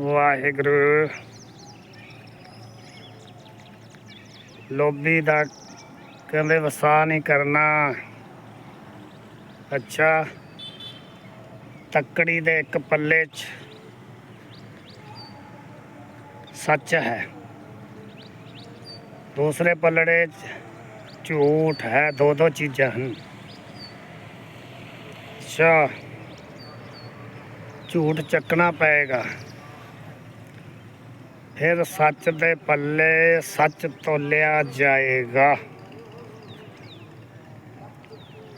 ਵਾਹਿਗੁਰੂ। ਲੋਭੀ ਦਾ ਕਹਿੰਦੇ ਵਸਾ ਨਹੀਂ ਕਰਨਾ। ਅੱਛਾ, ਤੱਕੜੀ ਦੇ ਇੱਕ ਪੱਲੇ 'ਚ ਸੱਚ ਹੈ। ਦੂਸਰੇ ਪੱਲੜੇ 'ਚ ਝੂਠ ਹੈ, ਦੋ ਦੋ ਚੀਜ਼ਾਂ ਹਨ। ਅੱਛਾ, ਝੂਠ ਚੱਕਣਾ ਪਏਗਾ। ਫਿਰ ਸੱਚ ਦੇ ਪੱਲੇ ਸੱਚ ਤੋਲਿਆ ਜਾਏਗਾ।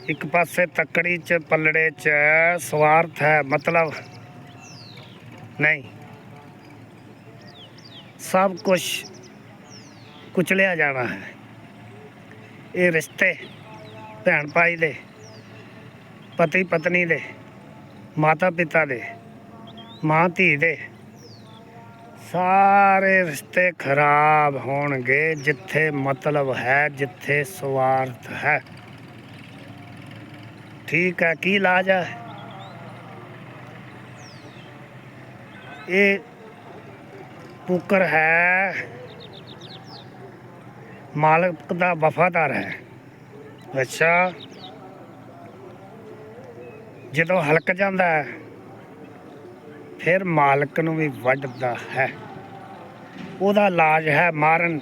ਇੱਕ ਪਾਸੇ ਤੱਕੜੀ ਚ ਪੱਲੜੇ ਚ ਸਵਾਰਥ ਹੈ, ਮਤਲਬ ਨਹੀਂ। ਸਭ ਕੁਝ ਕੁਚਲਿਆ ਜਾਣਾ ਹੈ। ਇਹ ਰਿਸ਼ਤੇ ਭੈਣ ਭਾਈ ਦੇ, ਪਤੀ ਪਤਨੀ ਦੇ, ਮਾਤਾ ਪਿਤਾ ਦੇ, ਮਾਂ ਧੀ ਦੇ ਸਾਰੇ ਰਿਸ਼ਤੇ ਖਰਾਬ ਹੋਣਗੇ, ਜਿੱਥੇ ਮਤਲਬ ਹੈ, ਜਿੱਥੇ ਸਵਾਰਥ ਹੈ। ਠੀਕ ਹੈ, ਕੀ ਇਲਾਜ ਹੈ? ਇਹ ਕੁੱਕਰ ਹੈ। ਮਾਲਕ ਦਾ ਵਫਾਦਾਰ ਹੈ। ਅੱਛਾ। ਜਦੋਂ ਹਲਕ ਜਾਂਦਾ ਹੈ ਫਿਰ ਮਾਲਕ ਨੂੰ ਵੀ ਵੱਢਦਾ ਹੈ। ਉਹਦਾ ਇਲਾਜ ਹੈ ਮਾਰਨ।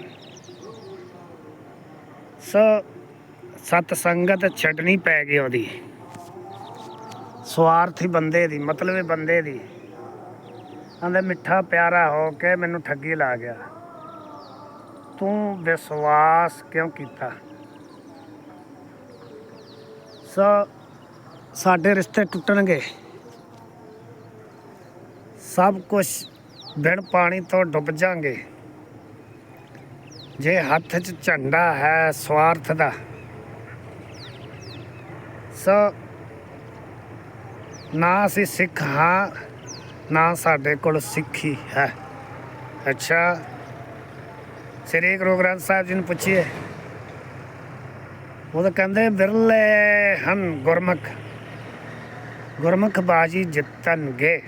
ਸੋ ਸਤ ਸੰਗਤ ਛੱਡਣੀ ਪੈ ਗਈ ਉਹਦੀ। ਸਵਾਰਥੀ ਬੰਦੇ ਦੀ, ਮਤਲਬ ਇਹ ਬੰਦੇ ਦੀ। ਕਹਿੰਦੇ, ਮਿੱਠਾ ਪਿਆਰਾ ਹੋ ਕੇ ਮੈਨੂੰ ਠੱਗੀ ਲਾ ਗਿਆ। ਤੂੰ ਵਿਸ਼ਵਾਸ ਕਿਉਂ ਕੀਤਾ? ਸੋ ਸਾਡੇ ਰਿਸ਼ਤੇ ਟੁੱਟਣਗੇ। ਸਭ ਕੁਝ ਬਿਨ ਪਾਣੀ ਤੋਂ ਡੁੱਬ ਜਾਾਂਗੇ। ਜੇ ਹੱਥ 'ਚ ਝੰਡਾ ਹੈ ਸਵਾਰਥ ਦਾ, ਸੋ ਨਾ ਅਸੀਂ ਸਿੱਖ ਹਾਂ, ਨਾ ਸਾਡੇ ਕੋਲ ਸਿੱਖੀ ਹੈ। ਅੱਛਾ, ਸ੍ਰੀ ਗੁਰੂ ਗ੍ਰੰਥ ਸਾਹਿਬ ਜੀ ਨੂੰ ਪੁੱਛੀਏ। ਉਹ ਤਾਂ ਕਹਿੰਦੇ ਬਿਰਲੇ ਹਨ ਗੁਰਮੁਖ ਗੁਰਮੁਖ ਬਾਜੀ ਜਿੱਤਣਗੇ।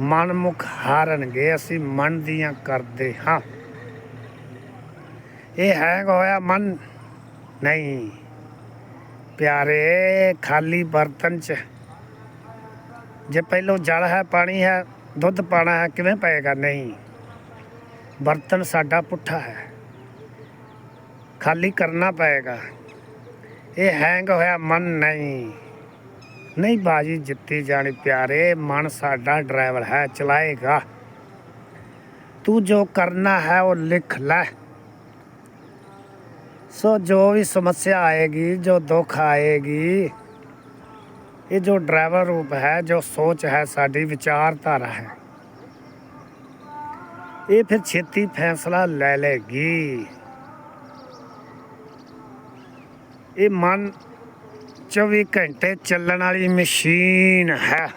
ਮਨਮੁਖ ਹਾਰਨਗੇ, ਅਸੀਂ ਮਨ ਦੀਆਂ ਕਰਦੇ ਹਾਂ। ਇਹ ਹੈਂਗ ਹੋਇਆ ਮਨ। ਨਹੀਂ, ਪਿਆਰੇ, ਖਾਲੀ ਬਰਤਨ ਚ। ਜੇ ਪਹਿਲੋਂ ਜਲ ਹੈ, ਪਾਣੀ ਹੈ, ਦੁੱਧ ਪਾਣਾ ਹੈ, ਕਿਵੇਂ ਪਏਗਾ? ਨਹੀਂ, ਬਰਤਨ ਸਾਡਾ ਪੁੱਠਾ ਹੈ। ਖਾਲੀ ਕਰਨਾ ਪਏਗਾ। ਇਹ ਹੈਂਗ ਹੋਇਆ ਮਨ। ਨਹੀਂ ਨਹੀਂ ਬਾਜੀ, ਜਿੱਤੀ ਜਾਣੀ ਪਿਆਰੇ, ਮਨ ਸਾਡਾ ਡਰਾਈਵਰ ਹੈ, ਚਲਾਏਗਾ। ਤੂੰ ਜੋ ਕਰਨਾ ਹੈ, ਉਹ ਲਿਖ ਲੈ। ਸੋ ਜੋ ਵੀ ਸਮੱਸਿਆ ਆਏਗੀ, ਜੋ ਦੁੱਖ ਆਏਗੀ, ਇਹ ਜੋ ਡਰਾਈਵਰ ਰੂਪ ਹੈ, ਜੋ ਸੋਚ ਹੈ, ਸਾਡੀ ਵਿਚਾਰਧਾਰਾ ਹੈ। ਇਹ ਫਿਰ ਛੇਤੀ ਫੈਸਲਾ ਲੈ ਲੇਗੀ ਇਹ ਮਨ 24 ਘੰਟੇ ਚੱਲਣ ਵਾਲੀ ਮਸ਼ੀਨ ਹੈ।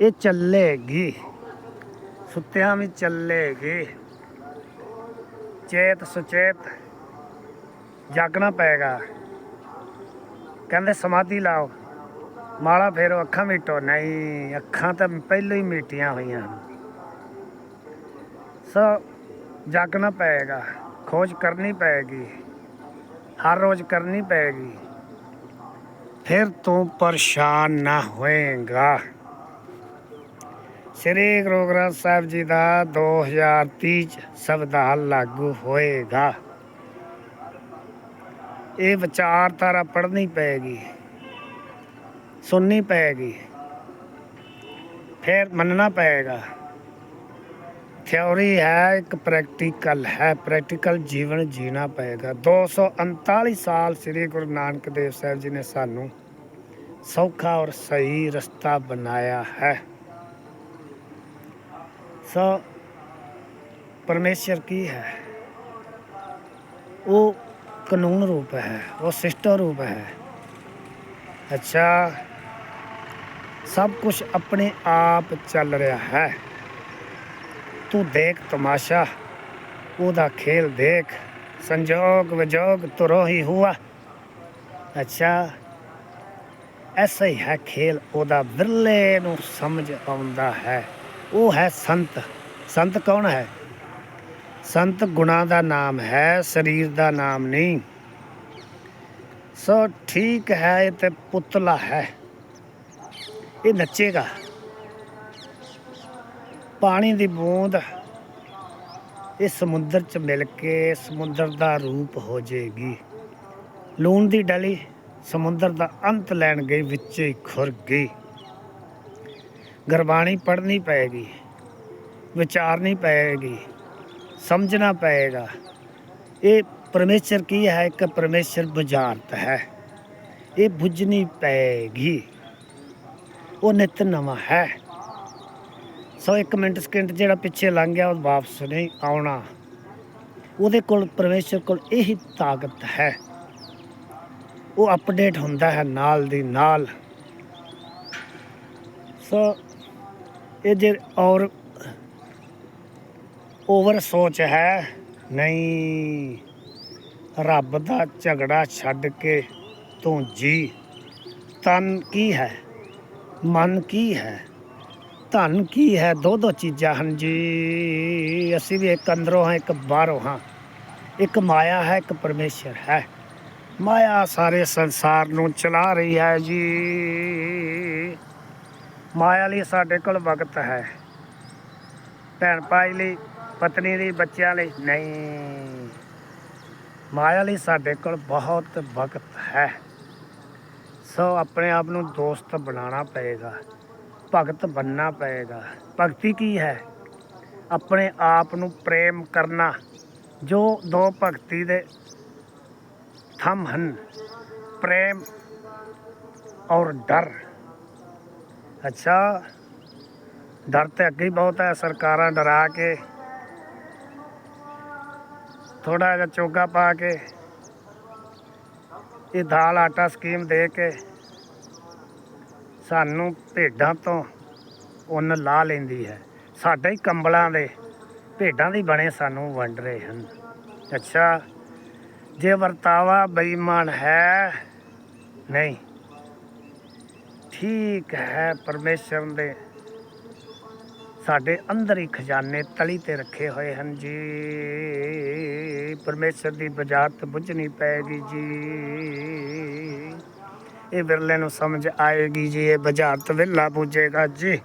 ਇਹ ਚੱਲੇਗੀ। ਸੁੱਤਿਆਂ ਵੀ ਚੱਲੇਗੀ। ਚੇਤ ਸੁਚੇਤ ਜਾਗਣਾ ਪਏਗਾ। ਕਹਿੰਦੇ ਸਮਾਧੀ ਲਾਓ। ਮਾਲਾ ਫੇਰੋ ਅੱਖਾਂ ਮੀਟੋ। ਨਹੀਂ, ਅੱਖਾਂ ਤਾਂ ਪਹਿਲਾਂ ਹੀ ਮੀਟੀਆਂ ਹੋਈਆਂ ਹਨ ਸੋ ਜਾਗਣਾ ਪਏਗਾ। ਖੋਜ ਕਰਨੀ ਪਏਗੀ। ਹਰ ਰੋਜ਼ ਕਰਨੀ ਪਏਗੀ। ਫਿਰ ਤੂੰ ਪਰੇਸ਼ਾਨ ਨਾ ਹੋਏਗਾ। ਸ੍ਰੀ ਗੁਰੂ ਗ੍ਰੰਥ ਸਾਹਿਬ ਜੀ ਦਾ 2030 ਚ ਸੰਵਿਧਾਨ ਲਾਗੂ ਹੋਏਗਾ। ਇਹ ਵਿਚਾਰਧਾਰਾ ਪੜ੍ਹਨੀ ਪਏਗੀ, ਸੁਣਨੀ ਪਏਗੀ, ਫਿਰ ਮੰਨਣਾ ਪਏਗਾ। ਥਿਉਰੀ ਹੈ, ਇੱਕ ਪ੍ਰੈਕਟੀਕਲ ਹੈ। ਪ੍ਰੈਕਟੀਕਲ ਜੀਵਨ ਜੀਣਾ ਪਏਗਾ। 239 ਸਾਲ ਸ੍ਰੀ ਗੁਰੂ ਨਾਨਕ ਦੇਵ ਸਾਹਿਬ ਜੀ ਨੇ ਸਾਨੂੰ ਸੌਖਾ ਔਰ ਸਹੀ ਰਸਤਾ ਬਣਾਇਆ ਹੈ। ਸੋ ਪਰਮੇਸ਼ਰ ਕੀ ਹੈ? ਉਹ ਕਾਨੂੰਨ ਰੂਪ ਹੈ, ਉਹ ਸਿਸਟਮ ਰੂਪ ਹੈ। ਅੱਛਾ, ਸਭ ਕੁਝ ਆਪਣੇ ਆਪ ਚੱਲ ਰਿਹਾ ਹੈ। ਤੂੰ ਦੇਖ ਤਮਾਸ਼ਾ, ਉਹਦਾ ਖੇਲ ਦੇਖ, ਸੰਜੋਗ ਵਿਜੋਗ ਤੁਰੋ ਹੀ ਹੁਆ। ਅੱਛਾ, ਐਸਾ ਹੀ ਹੈ ਖੇਲ, ਉਹਦਾ ਵਿਰਲੇ ਨੂੰ ਸਮਝ ਆਉਂਦਾ ਹੈ। ਉਹ ਹੈ ਸੰਤ। ਸੰਤ ਕੌਣ ਹੈ? ਸੰਤ ਗੁਣਾ ਦਾ ਨਾਮ ਹੈ, ਸਰੀਰ ਦਾ ਨਾਮ ਨਹੀਂ। ਸੋ ਠੀਕ ਹੈ ਤੇ ਪੁਤਲਾ ਹੈ। ਇਹ ਨੱਚੇਗਾ। ਪਾਣੀ ਦੀ ਬੂੰਦ ਇਹ ਸਮੁੰਦਰ ਚ ਮਿਲ ਕੇ ਸਮੁੰਦਰ ਦਾ ਰੂਪ ਹੋ ਜਾਏਗੀ ਲੂਣ ਦੀ ਡਲੀ ਸਮੁੰਦਰ ਦਾ ਅੰਤ ਲੈਣ ਗਈ, ਵਿੱਚ ਹੀ ਖੁਰ ਗਈ। ਗੁਰਬਾਣੀ ਪੜ੍ਹਨੀ ਪਏਗੀ, ਵਿਚਾਰਨੀ ਪਏਗੀ, ਸਮਝਣਾ ਪਏਗਾ। ਇਹ ਪਰਮੇਸ਼ਰ ਕੀ ਹੈ? ਇੱਕ ਪਰਮੇਸ਼ਰ ਬੁਝਾਰਤ ਹੈ। ਇਹ ਬੁੱਝਣੀ ਪਏਗੀ। ਉਹ ਨਿਤ ਨਵਾਂ ਹੈ। ਸੋ ਇੱਕ ਮਿੰਟ ਸਕਿੰਟ ਜਿਹੜਾ ਪਿੱਛੇ ਲੰਘ ਗਿਆ, ਉਹ ਵਾਪਸ ਨਹੀਂ ਆਉਣਾ। ਉਹਦੇ ਕੋਲ ਪਰਮੇਸ਼ਰ ਕੋਲ ਇਹੀ ਤਾਕਤ ਹੈ। ਉਹ ਅਪਡੇਟ ਹੁੰਦਾ ਹੈ ਨਾਲ ਦੀ ਨਾਲ। ਸੋ ਇਹ ਜੇ ਔਰ ਓਵਰ ਸੋਚ ਹੈ, ਨਹੀਂ। ਰੱਬ ਦਾ ਝਗੜਾ ਛੱਡ ਕੇ ਤੂੰ ਜੀ। ਤਨ ਕੀ ਹੈ? ਮਨ ਕੀ ਹੈ? ਧਨ ਕੀ ਹੈ? ਦੋ ਦੋ ਚੀਜ਼ਾਂ ਹਨ ਜੀ। ਅਸੀਂ ਵੀ ਇੱਕ ਅੰਦਰੋਂ ਹਾਂ, ਇੱਕ ਬਾਹਰੋਂ ਹਾਂ। ਇੱਕ ਮਾਇਆ ਹੈ, ਇੱਕ ਪਰਮੇਸ਼ਰ ਹੈ। ਮਾਇਆ ਸਾਰੇ ਸੰਸਾਰ ਨੂੰ ਚਲਾ ਰਹੀ ਹੈ ਜੀ। ਮਾਇਆ ਲਈ ਸਾਡੇ ਕੋਲ ਵਕਤ ਹੈ। ਭੈਣ ਭਾਈ ਲਈ, ਪਤਨੀ ਲਈ, ਬੱਚਿਆਂ ਲਈ ਨਹੀਂ। ਮਾਇਆ ਲਈ ਸਾਡੇ ਕੋਲ ਬਹੁਤ ਵਕਤ ਹੈ। ਸੋ ਆਪਣੇ ਆਪ ਨੂੰ ਦੋਸਤ ਬਣਾਉਣਾ ਪਏਗਾ। ਭਗਤ ਬਣਨਾ ਪਏਗਾ। ਭਗਤੀ ਕੀ ਹੈ? ਆਪਣੇ ਆਪ ਨੂੰ ਪ੍ਰੇਮ ਕਰਨਾ। ਜੋ ਦੋ ਭਗਤੀ ਦੇ ਥੰਮ ਹਨ, ਪ੍ਰੇਮ ਔਰ ਡਰ। ਅੱਛਾ, ਡਰ ਤੇ ਅੱਗੇ ਹੀ ਬਹੁਤ ਹੈ, ਸਰਕਾਰਾਂ ਡਰਾ ਕੇ ਥੋੜਾ ਜਿਹਾ ਚੋਗਾ ਪਾ ਕੇ, ਇਹ ਦਾਲ ਆਟਾ ਸਕੀਮ ਦੇ ਕੇ ਸਾਨੂੰ ਭੇਡਾਂ ਤੋਂ ਉੱਨ ਲਾ ਲੈਂਦੀ ਹੈ। ਸਾਡੇ ਹੀ ਕੰਬਲਾਂ ਦੇ ਭੇਡਾਂ ਦੀ ਬਣੇ ਸਾਨੂੰ ਵੰਡ ਰਹੇ ਹਨ। ਅੱਛਾ, ਜੇ ਵਰਤਾਵਾ ਬੇਈਮਾਨ ਹੈ, ਨਹੀਂ। ਠੀਕ ਹੈ, ਪਰਮੇਸ਼ਰ ਦੇ ਸਾਡੇ ਅੰਦਰ ਹੀ ਖਜ਼ਾਨੇ ਤਲੀ ਤੇ ਰੱਖੇ ਹੋਏ ਹਨ ਜੀ। ਪਰਮੇਸ਼ਰ ਦੀ ਬਜਾਤ ਬੁੱਝਣੀ ਪਏਗੀ ਜੀ। ਇਹ ਵਿਰਲੇ ਨੂੰ ਸਮਝ ਆਏਗੀ ਜੀ, ਇਹ ਬੁਝਾਰਤ ਵਿਰਲਾ ਬੁੱਝੇਗਾ ਜੀ।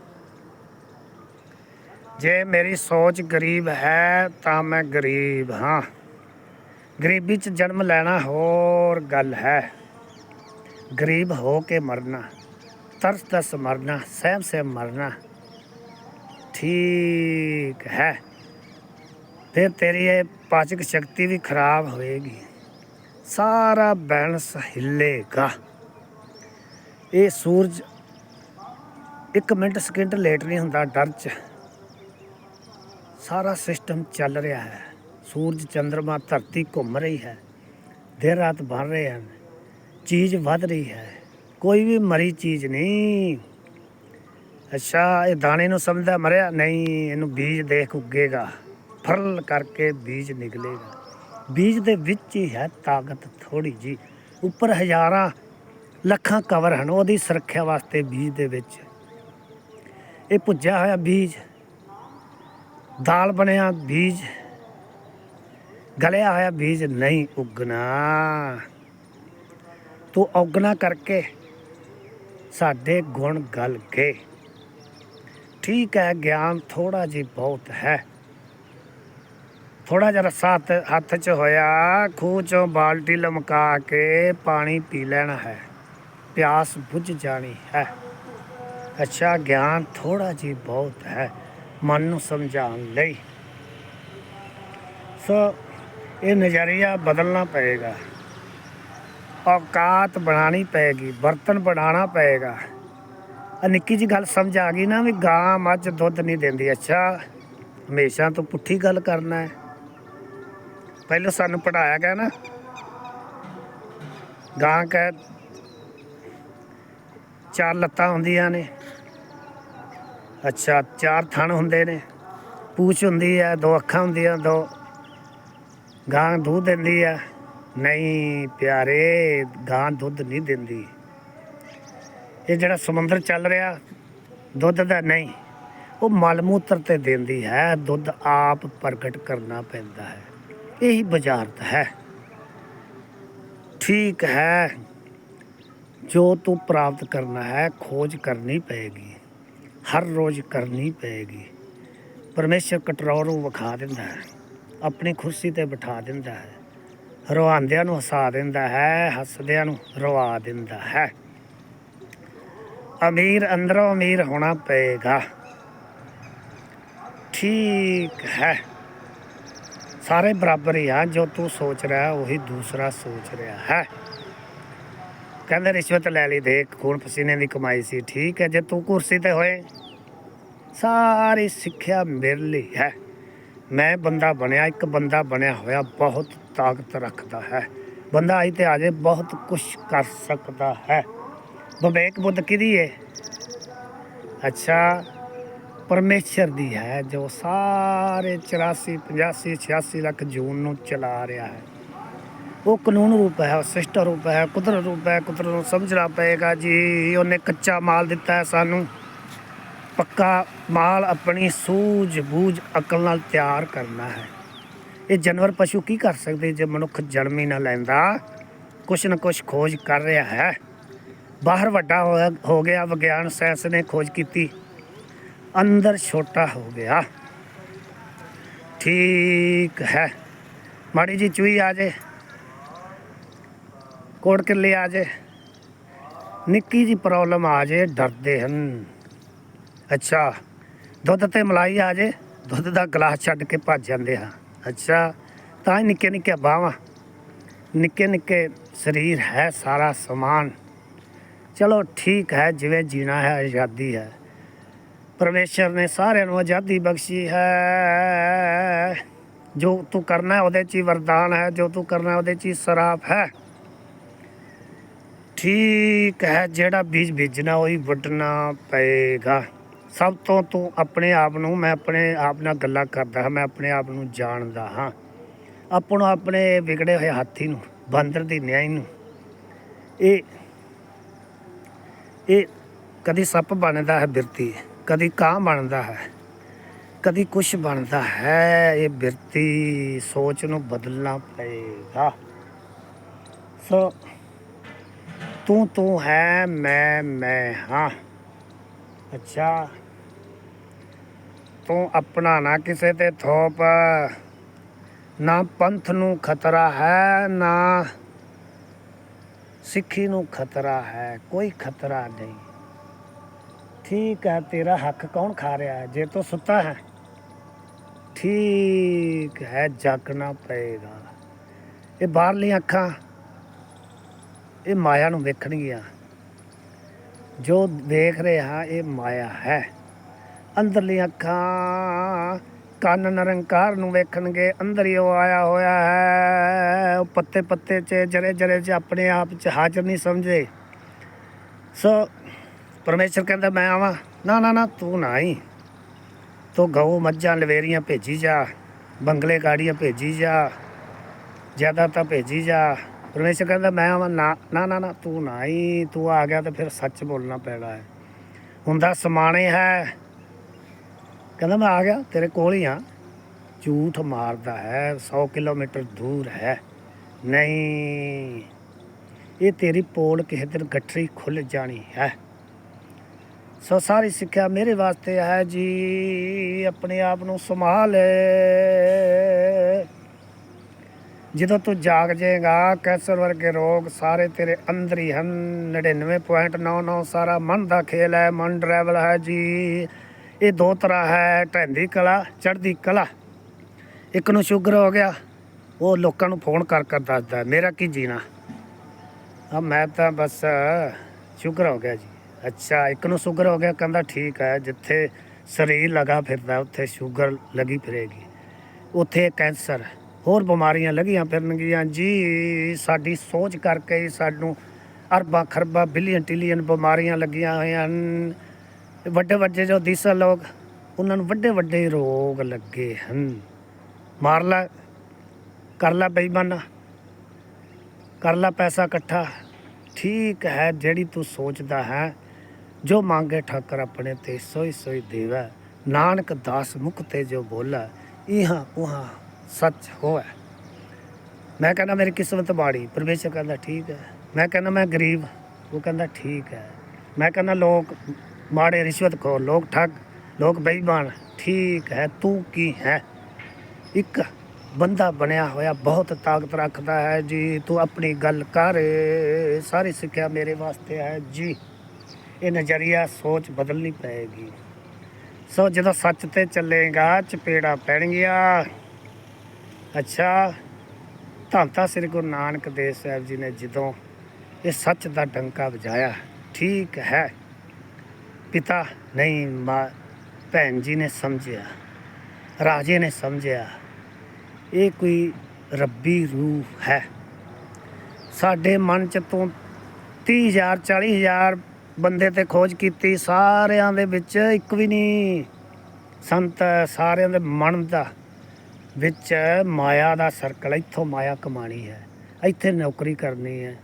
ਜੇ ਮੇਰੀ ਸੋਚ ਗਰੀਬ ਹੈ, ਤਾਂ ਮੈਂ ਗਰੀਬ ਹਾਂ। ਗਰੀਬੀ ਚ ਜਨਮ ਲੈਣਾ ਹੋਰ ਗੱਲ ਹੈ। ਗਰੀਬ ਹੋ ਕੇ ਮਰਨਾ, ਤਰਸ ਤਰਸ ਮਰਨਾ, ਸਹਿਮ ਸਹਿਮ ਮਰਨਾ, ਠੀਕ ਹੈ। ਫਿਰ ਤੇਰੀ ਇਹ ਪਾਚਕ ਸ਼ਕਤੀ ਵੀ ਖਰਾਬ ਹੋਏਗੀ। ਸਾਰਾ ਬੈਲੈਂਸ ਹਿੱਲੇਗਾ। ਇਹ ਸੂਰਜ ਇੱਕ ਮਿੰਟ, ਸਕਿੰਟ ਲੇਟ ਨਹੀਂ ਹੁੰਦਾ, ਡਰ ਚ। ਸਾਰਾ ਸਿਸਟਮ ਚੱਲ ਰਿਹਾ ਹੈ। ਸੂਰਜ ਚੰ드ਰਮਾ ਧਰਤੀ ਘੁੰਮ ਰਹੀ ਹੈ। ਦਿਨ ਰਾਤ ਬਣ ਰਹੇ ਹਨ। ਚੀਜ਼ ਵੱਧ ਰਹੀ ਹੈ। ਕੋਈ ਵੀ ਮਰੀ ਚੀਜ਼ ਨਹੀਂ। ਅੱਛਾ, ਇਹ ਦਾਣੇ ਨੂੰ ਸਮਝਦਾ ਮਰਿਆ? ਨਹੀਂ, ਇਹਨੂੰ ਬੀਜ ਦੇਖ ਉੱਗੇਗਾ। ਫਰਲ ਕਰਕੇ ਬੀਜ ਨਿਕਲੇਗਾ। ਬੀਜ ਦੇ ਵਿੱਚ ਹੀ ਹੈ ਤਾਕਤ ਥੋੜੀ ਜੀ ਉੱਪਰ ਹਜ਼ਾਰਾਂ ਲੱਖਾਂ ਕਵਰ ਹਨ, ਉਹਦੀ ਸੁਰੱਖਿਆ ਵਾਸਤੇ ਬੀਜ ਦੇ ਵਿੱਚ। ਇਹ ਭੁੱਜਿਆ ਹੋਇਆ ਬੀਜ, ਦਾਲ ਬਣਿਆ ਬੀਜ, ਗਲਿਆ ਹੋਇਆ ਬੀਜ ਨਹੀਂ ਉੱਗਣਾ। ਤੂੰ ਔਗਣਾ ਕਰਕੇ ਸਾਡੇ ਗੁਣ ਗਲ ਗਏ। ਠੀਕ ਹੈ, ਗਿਆਨ ਥੋੜਾ ਜਿਹਾ ਬਹੁਤ ਹੈ। ਥੋੜਾ ਜਿਹਾ ਰੱਸਾ ਹੱਥ ਹੱਥ 'ਚ ਹੋਇਆ, ਖੂਹ 'ਚੋਂ ਬਾਲਟੀ ਲਮਕਾ ਕੇ ਪਾਣੀ ਪੀ ਲੈਣਾ ਹੈ। ਪਿਆਸ ਬੁੱਝ ਜਾਣੀ ਹੈ। ਅੱਛਾ ਗਿਆਨ ਥੋੜਾ ਜਿਹਾ ਬਹੁਤ ਹੈ, ਮਨ ਨੂੰ ਸਮਝਾਉਣ ਲਈ। ਸੋ ਇਹ ਨਜ਼ਰੀਆ ਬਦਲਣਾ ਪਏਗਾ। ਔਕਾਤ ਬਣਾਣੀ ਪਏਗੀ ਬਰਤਨ ਬਣਾਉਣਾ ਪਏਗਾ। ਆ ਨਿੱਕੀ ਜੀ ਗੱਲ ਸਮਝ ਆ ਗਈ ਨਾ ਵੀ ਗਾਂ ਮੱਝ ਦੁੱਧ ਨਹੀਂ ਦਿੰਦੀ। ਅੱਛਾ, ਹਮੇਸ਼ਾ ਤੋਂ ਪੁੱਠੀ ਗੱਲ ਕਰਨਾ ਹੈ। ਪਹਿਲਾਂ ਸਾਨੂੰ ਪੜਾਇਆ ਗਿਆ ਨਾ, ਗਾਂ ਕਹ ਚਾਰ ਲੱਤਾਂ ਹੁੰਦੀਆਂ ਨੇ। ਅੱਛਾ, ਚਾਰ ਥਣ ਹੁੰਦੇ ਨੇ। ਪੂਛ ਹੁੰਦੀ ਹੈ, ਦੋ ਅੱਖਾਂ ਹੁੰਦੀਆਂ, ਦੋ ਗਾਂ ਦੁੱਧ ਦਿੰਦੀ ਹੈ। ਨਹੀਂ ਪਿਆਰੇ, ਗਾਂ ਦੁੱਧ ਨਹੀਂ ਦਿੰਦੀ। ਇਹ ਜਿਹੜਾ ਸਮੁੰਦਰ ਚੱਲ ਰਿਹਾ, ਦੁੱਧ ਦਾ ਨਹੀਂ, ਉਹ ਮਲ ਮੂਤਰ ਤੇ ਦਿੰਦੀ ਹੈ। ਦੁੱਧ ਆਪ ਪ੍ਰਗਟ ਕਰਨਾ ਪੈਂਦਾ ਹੈ। ਇਹੀ ਬੁਝਾਰਤ ਹੈ। ਠੀਕ ਹੈ। ਜੋ ਤੂੰ ਪ੍ਰਾਪਤ ਕਰਨਾ ਹੈ, ਖੋਜ ਕਰਨੀ ਪਏਗੀ। ਹਰ ਰੋਜ਼ ਕਰਨੀ ਪਏਗੀ। ਪਰਮੇਸ਼ਰ ਕਟਰੌਰ ਨੂੰ ਵਿਖਾ ਦਿੰਦਾ ਹੈ, ਆਪਣੀ ਕੁਰਸੀ ਤੇ ਬਿਠਾ ਦਿੰਦਾ ਹੈ। ਰਵਾਂਦਿਆਂ ਨੂੰ ਹਸਾ ਦਿੰਦਾ ਹੈ, ਹੱਸਦਿਆਂ ਨੂੰ ਰਵਾ ਦਿੰਦਾ ਹੈ। ਅਮੀਰ ਅੰਦਰੋਂ ਅਮੀਰ ਹੋਣਾ ਪਏਗਾ। ਠੀਕ ਹੈ। ਸਾਰੇ ਬਰਾਬਰ ਹੀ ਆ, ਜੋ ਤੂੰ ਸੋਚ ਰਿਹਾ ਉਹੀ ਦੂਸਰਾ ਸੋਚ ਰਿਹਾ ਹੈ। ਕਹਿੰਦੇ ਰਿਸ਼ਵਤ ਲੈ ਲਈ, ਦੇਖ ਖੂਨ ਪਸੀਨੇ ਦੀ ਕਮਾਈ ਸੀ, ਠੀਕ ਹੈ, ਜੇ ਤੂੰ ਕੁਰਸੀ ਤੇ ਹੋਏ, ਸਾਰੀ ਸਿੱਖਿਆ ਮੇਰੇ ਲਈ ਹੈ। ਮੈਂ ਬੰਦਾ ਬਣਿਆ, ਇੱਕ ਬੰਦਾ ਬਣਿਆ ਹੋਇਆ ਬਹੁਤ ਤਾਕਤ ਰੱਖਦਾ ਹੈ। ਬੰਦਾ ਆਈ ਤੇ ਆ ਜਾਏ, ਬਹੁਤ ਕੁਝ ਕਰ ਸਕਦਾ ਹੈ। ਵਿਵੇਕ ਬੁੱਧ ਕਿਹਦੀ ਹੈ ਅੱਛਾ, ਪਰਮੇਸ਼ਰ ਦੀ ਹੈ, ਜੋ ਸਾਰੇ 84 85 86 ਲੱਖ ਜੂਨ ਨੂੰ ਚਲਾ ਰਿਹਾ ਹੈ। ਉਹ ਕਾਨੂੰਨ ਰੂਪ ਹੈ ਸਿਸ਼ਟ ਰੂਪ ਹੈ, ਕੁਦਰਤ ਰੂਪ ਹੈ, ਕੁਦਰਤ ਨੂੰ ਸਮਝਣਾ ਪਏਗਾ ਜੀ। ਉਹਨੇ ਕੱਚਾ ਮਾਲ ਦਿੱਤਾ ਹੈ ਸਾਨੂੰ। ਪੱਕਾ ਮਾਲ ਆਪਣੀ ਸੂਝ ਬੂਝ ਅਕਲ ਨਾਲ ਤਿਆਰ ਕਰਨਾ ਹੈ। ਇਹ ਜਾਨਵਰ ਪਸ਼ੂ ਕੀ ਕਰ ਸਕਦੇ ਜੇ ਮਨੁੱਖ ਜਨਮ ਹੀ ਨਾ ਲੈਂਦਾ? ਕੁਛ ਨਾ ਕੁਛ ਖੋਜ ਕਰ ਰਿਹਾ ਹੈ। ਬਾਹਰ ਵੱਡਾ ਹੋਇਆ- ਹੋ ਗਿਆ, ਵਿਗਿਆਨ ਸਾਇੰਸ ਨੇ ਖੋਜ ਕੀਤੀ। ਅੰਦਰ ਛੋਟਾ ਹੋ ਗਿਆ। ਠੀਕ ਹੈ। ਮਾੜੀ ਜੀ ਚੂਈ ਆ ਜੇ। ਕੋੜ ਕਿੱਲੇ ਆ ਜੇ। ਨਿੱਕੀ ਜੀ ਪ੍ਰੋਬਲਮ ਆ ਜੇ, ਡਰਦੇ ਹਨ। ਅੱਛਾ, ਦੁੱਧ ਤੇ ਮਲਾਈ ਆ ਜੇ, ਦੁੱਧ ਦਾ ਗਲਾਸ ਛੱਡ ਕੇ ਭੱਜ ਜਾਂਦੇ ਆ ਅੱਛਾ, ਤਾਂ ਹੀ ਨਿੱਕੇ ਨਿੱਕੇ ਬਾਹਾਂ। ਨਿੱਕੇ ਨਿੱਕੇ ਸਰੀਰ ਹੈ, ਸਾਰਾ ਸਮਾਨ। ਚਲੋ ਠੀਕ ਹੈ, ਜਿਵੇਂ ਜੀਣਾ ਹੈ, ਆਜ਼ਾਦੀ ਹੈ। ਪਰਮੇਸ਼ਰ ਨੇ ਸਾਰਿਆਂ ਨੂੰ ਆਜ਼ਾਦੀ ਬਖਸ਼ੀ ਹੈ। ਜੋ ਤੂੰ ਕਰਨਾ ਉਹਦੇ 'ਚ ਹੀ ਵਰਦਾਨ ਹੈ, ਜੋ ਤੂੰ ਕਰਨਾ ਉਹਦੇ 'ਚ ਹੀ ਸਰਾਪ ਹੈ। ਠੀਕ ਹੈ, ਜਿਹੜਾ ਬੀਜ ਬੀਜਣਾ ਉਹੀ ਵੱਢਣਾ ਪਏਗਾ। ਸਭ ਤੋਂ ਤੂੰ ਆਪਣੇ ਆਪ ਨੂੰ, ਮੈਂ ਆਪਣੇ ਆਪ ਨਾਲ ਗੱਲਾਂ ਕਰਦਾ ਹਾਂ, ਮੈਂ ਆਪਣੇ ਆਪ ਨੂੰ ਜਾਣਦਾ ਹਾਂ। ਆਪਣੋ ਆਪਣੇ ਵਿਗੜੇ ਹੋਏ ਹਾਥੀ ਨੂੰ, ਬਾਂਦਰ ਦੀ ਨਿਆਈ ਨੂੰ। ਇਹ ਇਹ ਕਦੀ ਸੱਪ ਬਣਦਾ ਹੈ ਬਿਰਤੀ, ਕਦੀ ਕਾਂ ਬਣਦਾ ਹੈ, ਕਦੀ ਕੁਛ ਬਣਦਾ ਹੈ, ਇਹ ਬਿਰਤੀ ਸੋਚ ਨੂੰ ਬਦਲਣਾ ਪਏਗਾ। ਸੋ ਤੂੰ ਤੂੰ ਹੈ ਮੈਂ ਮੈਂ ਹਾਂ। ਅੱਛਾ। ਤੂੰ ਆਪਣਾ ਨਾ ਕਿਸੇ ਤੇ ਥੋਪ। ਨਾ ਪੰਥ ਨੂੰ ਖਤਰਾ ਹੈ, ਨਾ ਸਿੱਖੀ ਨੂੰ ਖਤਰਾ ਹੈ, ਕੋਈ ਖਤਰਾ ਨਹੀਂ। ਠੀਕ ਹੈ, ਤੇਰਾ ਹੱਕ ਕੌਣ ਖਾ ਰਿਹਾ ਹੈ? ਜੇ ਤੂੰ ਸੁੱਤਾ ਹੈ। ਠੀਕ ਹੈ, ਜਾਗਣਾ ਪਏਗਾ। ਇਹ ਬਾਹਰਲੀਆਂ ਅੱਖਾਂ ਇਹ ਮਾਇਆ ਨੂੰ ਵੇਖਣਗੀਆਂ। ਜੋ ਦੇਖ ਰਿਹਾ ਇਹ ਮਾਇਆ ਹੈ। ਅੰਦਰਲੀ ਅੱਖਾਂ ਕੰਨ ਨਿਰੰਕਾਰ ਨੂੰ ਵੇਖਣਗੇ। ਅੰਦਰ ਹੀ ਉਹ ਆਇਆ ਹੋਇਆ ਹੈ। ਉਹ ਪੱਤੇ ਪੱਤੇ 'ਚ, ਜਰੇ ਜਰੇ 'ਚ ਆਪਣੇ ਆਪ 'ਚ ਹਾਜ਼ਰ ਨਹੀਂ ਸਮਝੇ। ਸੋ ਪਰਮੇਸ਼ਰ ਕਹਿੰਦਾ, ਮੈਂ ਆਵਾਂ। ਨਾ ਨਾ ਨਾ, ਤੂੰ ਨਾ ਹੀ ਤੂੰ ਗਊ ਮੱਝਾਂ ਲਵੇਰੀਆਂ ਭੇਜੀ ਜਾ। ਬੰਗਲੇ ਗਾੜੀਆਂ ਭੇਜੀ ਜਾ। ਜ਼ਿਆਦਾ ਤਾਂ ਭੇਜੀ ਜਾ। ਪਰਮੇਸ਼ਰ ਕਹਿੰਦਾ, ਮੈਂ ਆਵਾਂ, ਨਾ ਨਾ ਨਾ ਤੂੰ ਨਾ ਆਈ, ਤੂੰ ਆ ਗਿਆ ਤਾਂ ਫਿਰ ਸੱਚ ਬੋਲਣਾ ਪੈਣਾ ਹੈ। ਹੁੰਦਾ ਸਮਾਣੇ ਹੈ? ਕਹਿੰਦਾ, ਮੈਂ ਆ ਗਿਆ, ਤੇਰੇ ਕੋਲ ਹੀ ਆ ਝੂਠ ਮਾਰਦਾ ਹੈ 100 ਕਿਲੋਮੀਟਰ ਦੂਰ ਹੈ। ਨਹੀਂ, ਇਹ ਤੇਰੀ ਪੋਲ ਕਿਸੇ ਦਿਨ ਗੱਠਰੀ ਖੁੱਲ ਜਾਣੀ ਹੈ। ਸੋ ਸਾਰੀ ਸਿੱਖਿਆ ਮੇਰੇ ਵਾਸਤੇ ਹੈ ਜੀ, ਆਪਣੇ ਆਪ ਨੂੰ ਸੰਭਾਲ। ਜਦੋਂ ਤੂੰ ਜਾਗ ਜਾਏਗਾ ਕੈਂਸਰ ਵਰਗੇ ਰੋਗ ਸਾਰੇ ਤੇਰੇ ਅੰਦਰ ਹੀ ਹਨ। 99.99 ਸਾਰਾ ਮਨ ਦਾ ਖੇਲ ਹੈ, ਮਨ ਡਰਾਈਵਲ ਹੈ ਜੀ। ਇਹ ਦੋ ਤਰ੍ਹਾਂ ਹੈ ਢੈਂਦੀ ਕਲਾ, ਚੜ੍ਹਦੀ ਕਲਾ। ਇੱਕ ਨੂੰ ਸ਼ੂਗਰ ਹੋ ਗਿਆ, ਉਹ ਲੋਕਾਂ ਨੂੰ ਫੋਨ ਕਰ ਕਰ ਦੱਸਦਾ, ਮੇਰਾ ਕੀ ਜੀਣਾ? ਆ, ਮੈਂ ਤਾਂ ਬਸ ਸ਼ੂਗਰ ਹੋ ਗਿਆ ਜੀ। ਅੱਛਾ, ਇੱਕ ਨੂੰ ਸ਼ੂਗਰ ਹੋ ਗਿਆ, ਕਹਿੰਦਾ ਠੀਕ ਹੈ, ਜਿੱਥੇ ਸਰੀਰ ਲਗਾ ਫਿਰਦਾ, ਉੱਥੇ ਸ਼ੂਗਰ ਲੱਗੀ ਫਿਰੇਗੀ। ਉੱਥੇ ਕੈਂਸਰ ਹੋਰ ਬਿਮਾਰੀਆਂ ਲੱਗੀਆਂ ਫਿਰਨਗੀਆਂ। ਜੀ, ਸਾਡੀ ਸੋਚ ਕਰਕੇ ਸਾਨੂੰ ਅਰਬਾਂ ਖਰਬਾਂ ਬਿਲੀਅਨ ਟਿਲੀਅਨ ਬਿਮਾਰੀਆਂ ਲੱਗੀਆਂ ਹੋਈਆਂ ਹਨ। ਵੱਡੇ ਵੱਡੇ ਜੋ ਦੀਸਾ ਲੋਕ, ਉਹਨਾਂ ਨੂੰ ਵੱਡੇ ਵੱਡੇ ਰੋਗ ਲੱਗੇ ਹਨ। ਮਾਰ ਲੈ, ਕਰ ਲੈ ਬੇਈਮਾਨਾ, ਕਰ ਲੈ ਪੈਸਾ ਇਕੱਠਾ। ਠੀਕ ਹੈ, ਜਿਹੜੀ ਤੂੰ ਸੋਚਦਾ ਹੈ, ਜੋ ਮੰਗੇ ਠਾਕਰ ਆਪਣੇ ਤੇ ਸੋਈ ਸੋਈ ਦੇਵਾ। ਨਾਨਕ ਦਾਸ ਮੁਖ ਤੇ ਜੋ ਬੋਲਾ, ਇਹਾਂ ਉਹਾਂ ਸੱਚ ਹੋਇਆ। ਮੈਂ ਕਹਿੰਦਾ, ਮੇਰੀ ਕਿਸਮਤ ਮਾੜੀ, ਪਰਮੇਸ਼ਰ ਕਹਿੰਦਾ ਠੀਕ ਹੈ। ਮੈਂ ਕਹਿੰਦਾ, ਮੈਂ ਗਰੀਬ, ਉਹ ਕਹਿੰਦਾ ਠੀਕ ਹੈ। ਮੈਂ ਕਹਿੰਦਾ, ਲੋਕ ਮਾੜੇ, ਰਿਸ਼ਵਤ ਖੋਰ, ਲੋਕ ਠੱਗ, ਲੋਕ ਬੇਈਮਾਨ, ਠੀਕ ਹੈ, ਤੂੰ ਕੀ ਹੈ? ਇੱਕ ਬੰਦਾ ਬਣਿਆ ਹੋਇਆ ਬਹੁਤ ਤਾਕਤ ਰੱਖਦਾ ਹੈ, ਜੀ, ਤੂੰ ਆਪਣੀ ਗੱਲ ਕਰ, ਸਾਰੀ ਸਿੱਖਿਆ ਮੇਰੇ ਵਾਸਤੇ ਹੈ, ਜੀ। ਇਹ ਨਜ਼ਰੀਆ ਸੋਚ ਬਦਲਣੀ ਪਏਗੀ। ਸੋ ਜਦੋਂ ਸੱਚ ਤੇ ਚੱਲੇਗਾ, ਚਪੇੜਾ ਪੈਣਗੀਆਂ। ਅੱਛਾ, ਧੰਨ ਤਾਂ ਸ੍ਰੀ ਗੁਰੂ ਨਾਨਕ ਦੇਵ ਸਾਹਿਬ ਜੀ ਨੇ ਜਦੋਂ ਇਹ ਸੱਚ ਦਾ ਡੰਕਾ ਵਜਾਇਆ, ਠੀਕ ਹੈ। ਪਿਤਾ ਨਹੀਂ, ਮਾਂ, ਭੈਣ ਜੀ ਨੇ ਸਮਝਿਆ, ਰਾਜੇ ਨੇ ਸਮਝਿਆ, ਇਹ ਕੋਈ ਰੱਬੀ ਰੂਹ ਹੈ। ਸਾਡੇ ਮਨ ਚ ਤੋਂ 30000 40000 ਬੰਦੇ ਤੇ ਖੋਜ ਕੀਤੀ, ਸਾਰਿਆਂ ਦੇ ਵਿੱਚ ਇੱਕ ਵੀ ਨਹੀਂ। ਸੰਤ ਸਾਰਿਆਂ ਦੇ ਮਨ ਦਾ ਵਿੱਚ ਮਾਇਆ ਦਾ ਸਰਕਲ ਇੱਥੋਂ ਮਾਇਆ ਕਮਾਣੀ ਹੈ। ਇੱਥੇ ਨੌਕਰੀ ਕਰਨੀ ਹੈ।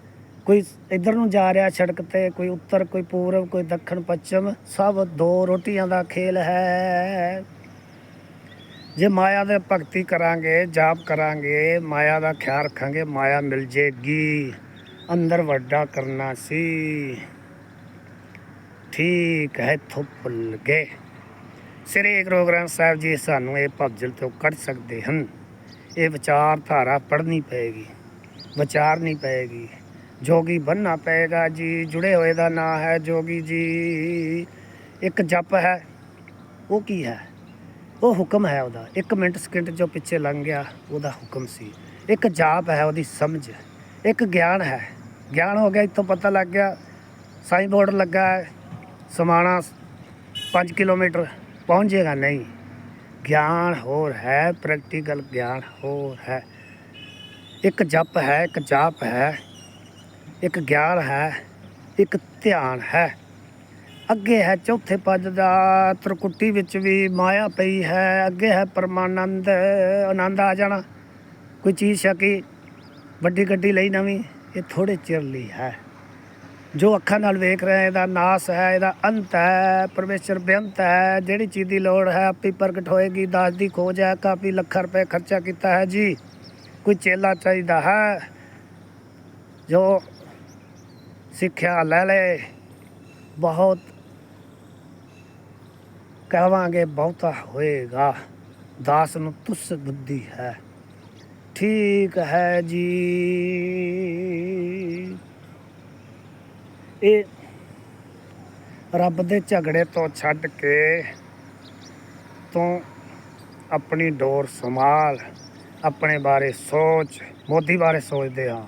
ਕੋਈ ਇਧਰ ਨੂੰ ਜਾ ਰਿਹਾ ਸੜਕ ਤੇ, ਕੋਈ ਉੱਤਰ, ਕੋਈ ਪੂਰਬ, ਕੋਈ ਦੱਖਣ, ਪੱਛਮ, ਸਭ ਦੋ ਰੋਟੀਆਂ ਦਾ ਖੇਲ ਹੈ। ਜੇ ਮਾਇਆ ਦੇ ਭਗਤੀ ਕਰਾਂਗੇ, ਜਾਪ ਕਰਾਂਗੇ, ਮਾਇਆ ਦਾ ਖਿਆਲ ਰੱਖਾਂਗੇ, ਮਾਇਆ ਮਿਲ ਜੇਗੀ। ਅੰਦਰ ਵੱਡਾ ਕਰਨਾ ਸੀ। ਠੀਕ ਹੈ ਥੁੱਪ ਭੁੱਲ ਗਏ। ਸ੍ਰੀ ਗੁਰੂ ਗ੍ਰੰਥ ਸਾਹਿਬ ਜੀ ਸਾਨੂੰ ਇਹ ਭਜਲ ਤੋਂ ਕੱਢ ਸਕਦੇ ਹਨ। ਇਹ ਵਿਚਾਰਧਾਰਾ ਪੜ੍ਹਨੀ ਪਏਗੀ, ਵਿਚਾਰਨੀ ਪਏਗੀ। ਜੋਗੀ ਬੰਨਣਾ ਪਏਗਾ ਜੀ, ਜੁੜੇ ਹੋਏ ਦਾ ਨਾਂ ਹੈ ਜੋਗੀ ਜੀ। ਇੱਕ ਜਪ ਹੈ, ਉਹ ਕੀ ਹੈ? ਉਹ ਹੁਕਮ ਹੈ ਉਹਦਾ। ਇੱਕ ਮਿੰਟ ਸਕਿੰਟ ਜੋ ਪਿੱਛੇ ਲੰਘ ਗਿਆ, ਉਹਦਾ ਹੁਕਮ ਸੀ। ਇੱਕ ਜਾਪ ਹੈ, ਉਹਦੀ ਸਮਝ। ਇੱਕ ਗਿਆਨ ਹੈ। ਗਿਆਨ ਹੋ ਗਿਆ, ਇੱਥੋਂ ਪਤਾ ਲੱਗ ਗਿਆ। ਸਾਈਨ ਬੋਰਡ ਲੱਗਾ ਹੈ। ਸਮਾਣਾ 5 ਕਿਲੋਮੀਟਰ। ਪਹੁੰਚੇਗਾ ਨਹੀਂ। ਗਿਆਨ ਹੋਰ ਹੈ ਪ੍ਰੈਕਟੀਕਲ ਗਿਆਨ ਹੋਰ ਹੈ। ਇੱਕ ਜਪ ਹੈ, ਇੱਕ ਜਾਪ ਹੈ, ਇੱਕ ਗਿਆਨ ਹੈ, ਇੱਕ ਧਿਆਨ ਹੈ। ਅੱਗੇ ਹੈ ਚੌਥੇ ਪਦ ਦਾ, ਤ੍ਰਿਕੁਟੀ ਵਿੱਚ ਵੀ ਮਾਇਆ ਪਈ ਹੈ। ਅੱਗੇ ਹੈ ਪਰਮਾਨੰਦ, ਆਨੰਦ ਆ ਜਾਣਾ। ਕੋਈ ਚੀਜ਼ ਛਕੀ, ਵੱਡੀ ਗੱਡੀ ਲਈ ਨਵੀਂ, ਇਹ ਥੋੜੇ ਚਿਰ ਲਈ ਹੈ। ਜੋ ਅੱਖਾਂ ਨਾਲ ਵੇਖ ਰਹੇ ਇਹਦਾ ਨਾਸ ਹੈ, ਇਹਦਾ ਅੰਤ ਹੈ, ਪਰਮੇਸ਼ਰ ਬੇਅੰਤ ਹੈ, ਜਿਹੜੀ ਚੀਜ਼ ਦੀ ਲੋੜ ਹੈ, ਆਪੇ ਪ੍ਰਗਟ ਹੋਏਗੀ, ਦਾਸ ਦੀ ਖੋਜ ਹੈ, ਕਾਫੀ ਲੱਖਾਂ ਰੁਪਏ ਖਰਚਾ ਕੀਤਾ ਹੈ ਜੀ। ਕੋਈ ਚੇਲਾ ਚਾਹੀਦਾ ਹੈ, ਜੋ ਸਿੱਖਿਆ ਲੈ ਲੈ। ਬਹੁਤ ਕਹਾਂਗੇ, ਬਹੁਤਾ ਹੋਏਗਾ। ਦਾਸ ਨੂੰ ਤੁਸ ਬੁੱਧੀ ਹੈ। ਠੀਕ ਹੈ ਜੀ। ਇਹ ਰੱਬ ਦੇ ਝਗੜੇ ਤੋਂ ਛੱਡ ਕੇ ਤੂੰ ਆਪਣੀ ਡੋਰ ਸੰਭਾਲ, ਆਪਣੇ ਬਾਰੇ ਸੋਚ, ਮੋਦੀ ਬਾਰੇ ਸੋਚਦੇ ਹਾਂ,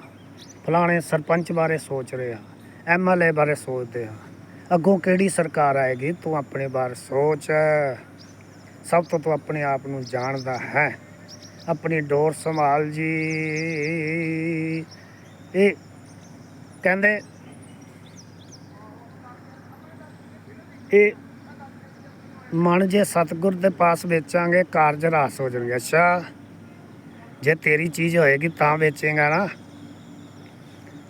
ਫਲਾਣੇ ਸਰਪੰਚ ਬਾਰੇ ਸੋਚ ਰਹੇ ਹਾਂ ਐਮਐਲਏ ਬਾਰੇ ਸੋਚਦੇ ਹਾਂ। ਅੱਗੋਂ ਕਿਹੜੀ ਸਰਕਾਰ ਆਏਗੀ, ਤੂੰ ਆਪਣੇ ਬਾਰੇ ਸੋਚ। ਸਭ ਤੋਂ ਤੂੰ ਆਪਣੇ ਆਪ ਨੂੰ ਜਾਣਦਾ ਹੈ। ਆਪਣੀ ਡੋਰ ਸੰਭਾਲ ਜੀ। ਇਹ ਕਹਿੰਦੇ ਇਹ ਮਨ ਜੇ ਸਤਿਗੁਰ ਦੇ ਪਾਸ ਵੇਚਾਂਗੇ, ਕਾਰਜ ਰਾਸ ਹੋ ਜਾਣਗੇ। ਅੱਛਾ, ਜੇ ਤੇਰੀ ਚੀਜ਼ ਹੋਏਗੀ ਤਾਂ ਵੇਚੇਗਾ ਨਾ।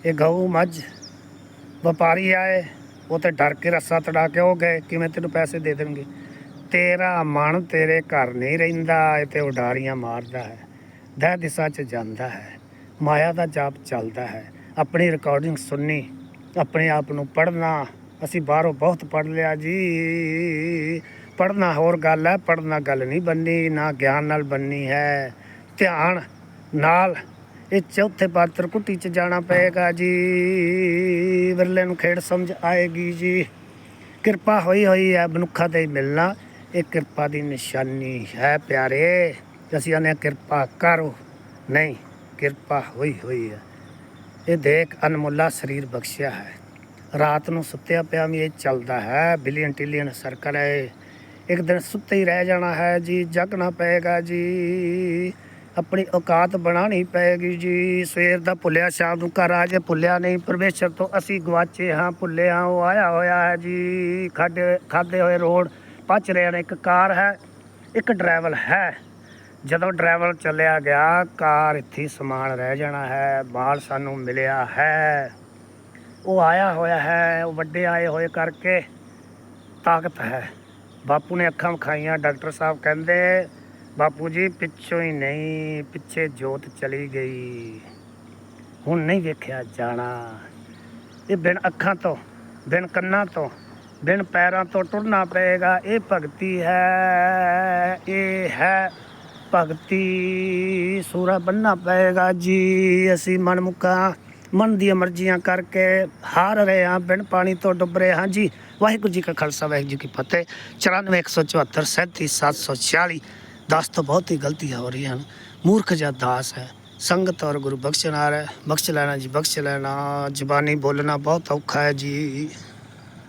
ਇਹ ਗਊ, ਮੱਝ, ਵਪਾਰੀ ਆਏ, ਉਹ ਤੇ ਡਰ ਕੇ ਰੱਸਾ ਤੜਾ ਕੇ ਉਹ ਗਏ, ਕਿਵੇਂ ਤੈਨੂੰ ਪੈਸੇ ਦੇ ਦੇਣਗੇ? ਤੇਰਾ ਮਨ ਤੇਰੇ ਘਰ ਨਹੀਂ ਰਹਿੰਦਾ, ਇਹ ਤੇ ਉਡਾਰੀਆਂ ਮਾਰਦਾ ਹੈ, ਦਹ ਦਿਸ਼ਾ 'ਚ ਜਾਂਦਾ ਹੈ, ਮਾਇਆ ਦਾ ਜਾਪ ਚੱਲਦਾ ਹੈ। ਆਪਣੀ ਰਿਕਾਰਡਿੰਗ ਸੁਣਨੀ, ਆਪਣੇ ਆਪ ਨੂੰ ਪੜ੍ਹਨਾ ਅਸੀਂ ਬਾਹਰੋਂ ਬਹੁਤ ਪੜ੍ਹ ਲਿਆ ਜੀ। ਪੜ੍ਹਨਾ ਹੋਰ ਗੱਲ ਹੈ, ਪੜ੍ਹਨਾ ਗੱਲ ਨਹੀਂ ਬੰਨੀ, ਨਾ ਗਿਆਨ ਨਾਲ ਬੰਨੀ ਹੈ। ਧਿਆਨ ਨਾਲ ਇਹ ਚੌਥੇ ਪਾਤਰ ਕੁੱਟੀ ਚ ਜਾਣਾ ਪਏਗਾ ਜੀ। ਵਿਰਲੇ ਨੂੰ ਖੇਡ ਸਮਝ ਆਏਗੀ ਜੀ। ਕਿਰਪਾ ਹੋਈ ਹੋਈ ਹੈ ਮਨੁੱਖਾਂ ਤੇ ਮਿਲਣਾ, ਇਹ ਕਿਰਪਾ ਦੀ ਨਿਸ਼ਾਨੀ ਹੈ ਪਿਆਰੇ। ਅਸੀਂ ਆਨੇ ਕਿਰਪਾ ਕਰੋ। ਨਹੀਂ, ਕਿਰਪਾ ਹੋਈ ਹੋਈ ਹੈ। ਇਹ ਦੇਖ ਅਨਮੁੱਲਾ ਸਰੀਰ ਬਖਸ਼ਿਆ ਹੈ। ਰਾਤ ਨੂੰ ਸੁੱਤਿਆ ਪਿਆ ਵੀ ਇਹ ਚੱਲਦਾ ਹੈ ਬਿਲੀਅਨ ਟਿਲੀਅਨ ਸਰਕਲ ਹੈ। ਇੱਕ ਦਿਨ ਸੁੱਤੇ ਹੀ ਰਹਿ ਜਾਣਾ ਹੈ ਜੀ ਜਾਗਣਾ ਪਏਗਾ ਜੀ। ਆਪਣੀ ਔਕਾਤ ਬਣਾਣੀ ਪਏਗੀ ਜੀ। ਸਵੇਰ ਦਾ ਭੁੱਲਿਆ, ਸ਼ਾਮ ਨੂੰ ਘਰ ਆ ਜੇ ਭੁੱਲਿਆ ਨਹੀਂ। ਪਰਮੇਸ਼ਰ ਤੋਂ ਅਸੀਂ ਗਵਾਚੇ ਹਾਂ, ਭੁੱਲੇ ਹਾਂ, ਉਹ ਆਇਆ ਹੋਇਆ ਹੈ ਜੀ। ਖਾਦੇ ਖਾਦੇ ਹੋਏ ਰੋਡ ਪਚ ਰਹੇ ਨੇ, ਇੱਕ ਕਾਰ ਹੈ, ਇੱਕ ਡਰਾਈਵਰ ਹੈ। ਜਦੋਂ ਡਰਾਈਵਰ ਚੱਲਿਆ ਗਿਆ, ਕਾਰ ਇੱਥੇ ਸਮਾਨ ਰਹਿ ਜਾਣਾ ਹੈ ਮਾਲ ਸਾਨੂੰ ਮਿਲਿਆ ਹੈ। ਉਹ ਆਇਆ ਹੋਇਆ ਹੈ, ਉਹ ਵੱਡੇ ਆਏ ਹੋਏ ਕਰਕੇ ਤਾਕਤ ਹੈ। ਬਾਪੂ ਨੇ ਅੱਖਾਂ ਵਿਖਾਈਆਂ, ਡਾਕਟਰ ਸਾਹਿਬ ਕਹਿੰਦੇ, ਬਾਪੂ ਜੀ, ਪਿੱਛੋਂ ਹੀ ਨਹੀਂ, ਪਿੱਛੇ ਜੋਤ ਚਲੀ ਗਈ। ਹੁਣ ਨਹੀਂ ਵੇਖਿਆ ਜਾਣਾ। ਇਹ ਬਿਨ ਅੱਖਾਂ ਤੋਂ, ਬਿਨ ਕੰਨਾਂ ਤੋਂ, ਬਿਨ ਪੈਰਾਂ ਤੋਂ ਟੁਰਨਾ ਪਏਗਾ। ਇਹ ਭਗਤੀ ਹੈ, ਇਹ ਹੈ ਭਗਤੀ। ਸੂਰਾ ਬੰਨਣਾ ਪਏਗਾ ਜੀ, ਅਸੀਂ ਮਨ ਮਨ ਦੀਆਂ ਮਰਜ਼ੀਆਂ ਕਰਕੇ ਹਾਰ ਰਹੇ ਹਾਂ, ਬਿਨ ਪਾਣੀ ਤੋਂ ਡੁੱਬ ਰਹੇ ਹਾਂ ਜੀ। ਵਾਹਿਗੁਰੂ ਜੀ ਕਾ ਖਾਲਸਾ, ਵਾਹਿਗੁਰੂ ਜੀ ਕੀ ਫਤਿਹ। 94174 37740 ਦਾਸ ਤੋਂ ਬਹੁਤ ਹੀ ਗਲਤੀਆਂ ਹੋ ਰਹੀਆਂ ਹਨ। ਮੂਰਖ ਜਾਂ ਦਾਸ ਹੈ। ਸੰਗਤ ਔਰ ਗੁਰੂ ਬਖਸ਼ਨਾਰ ਹੈ। ਬਖਸ਼ ਲੈਣਾ ਜੀ, ਬਖਸ਼ ਲੈਣਾ। ਜ਼ਬਾਨੀ ਬੋਲਣਾ ਬਹੁਤ ਔਖਾ ਹੈ ਜੀ।